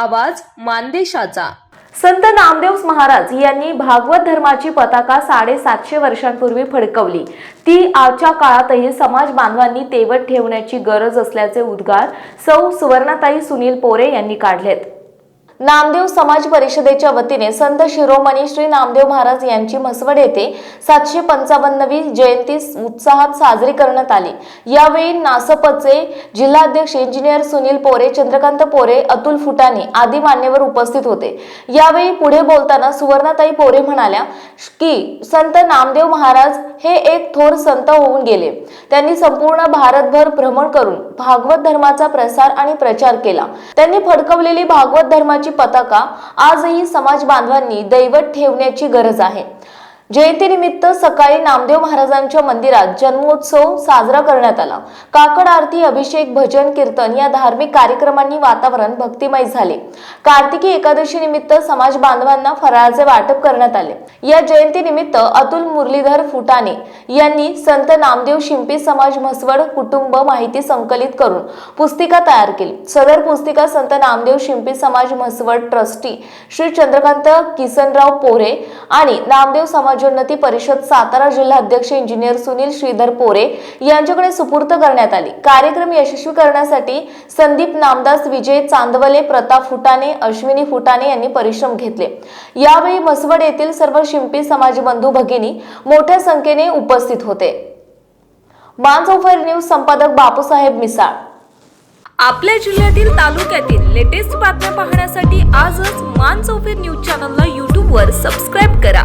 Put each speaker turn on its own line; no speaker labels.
आवाज मानदेशाचा.
संत नामदेव महाराज यांनी भागवत धर्माची पताका साडेसातशे वर्षांपूर्वी फडकवली. ती आजच्या काळातही समाज बांधवांनी तेवत ठेवण्याची गरज असल्याचे उद्गार सौ सुवर्णाताई सुनील पोरे यांनी काढलेत. नामदेव समाज परिषदेच्या वतीने संत शिरोमणी श्री नामदेव महाराज यांची म्हसवड येथे सातशे पंचावन्नवी जयंती उत्साहात साजरी करण्यात आली. यावेळी नासपचे जिल्हाध्यक्ष इंजिनियर सुनील पोरे चंद्रकांत पोरे अतुल फुटाणे आदी मान्यवर उपस्थित होते. यावेळी पुढे बोलताना सुवर्णाताई पोरे म्हणाल्या की संत नामदेव महाराज हे एक थोर संत होऊन गेले. त्यांनी संपूर्ण भारतभर भ्रमण करून भागवत धर्माचा प्रसार आणि प्रचार केला. त्यांनी फडकवलेली भागवत धर्माची पताका आजही समाज बांधवांनी दैवत ठेवण्याची गरज आहे. जयंतीनिमित्त सकाळी नामदेव महाराजांच्या मंदिरात जन्मोत्सव साजरा करण्यात आला. काकड आरती अभिषेक भजन कीर्तन या धार्मिक कार्यक्रमांनी वातावरण भक्तिमय झाले. कार्तिकी एकादशी निमित्त समाज बांधवांना फराळाचे वाटप करण्यात आले. या जयंतीनिमित्त अतुल मुरलीधर फुटाणे यांनी संत नामदेव शिंपी समाज म्हसवड कुटुंब माहिती संकलित करून पुस्तिका तयार केली. सदर पुस्तिका संत नामदेव शिंपी समाज म्हसवड ट्रस्टी श्री चंद्रकांत किसनराव पोरे आणि नामदेव समाज राज्योन्नती परिषद सातारा जिल्हा अध्यक्ष इंजिनियर सुनील श्रीधर पोरे यांच्याकडे सुपूर्त करण्यात आली. कार्यक्रम यशस्वी करण्यासाठी संदीप नामदास विजय चांदवले प्रताप फुटाणे अश्विनी फुटाणे यांनी परिश्रम घेतले. यावेळी मसवड येथील सर्व शिंपी समाजबंधू भगिनी मोठ्या संख्येने उपस्थित होते. मानसोफर न्यूज संपादक बापूसाहेब मिसाळ.
आपल्या जिल्ह्यातील तालुक्यातील लेटेस्ट बातम्या पाहण्यासाठी आजच मान चौफेर न्यूज चॅनलला यूट्यूबवर सबस्क्राईब करा.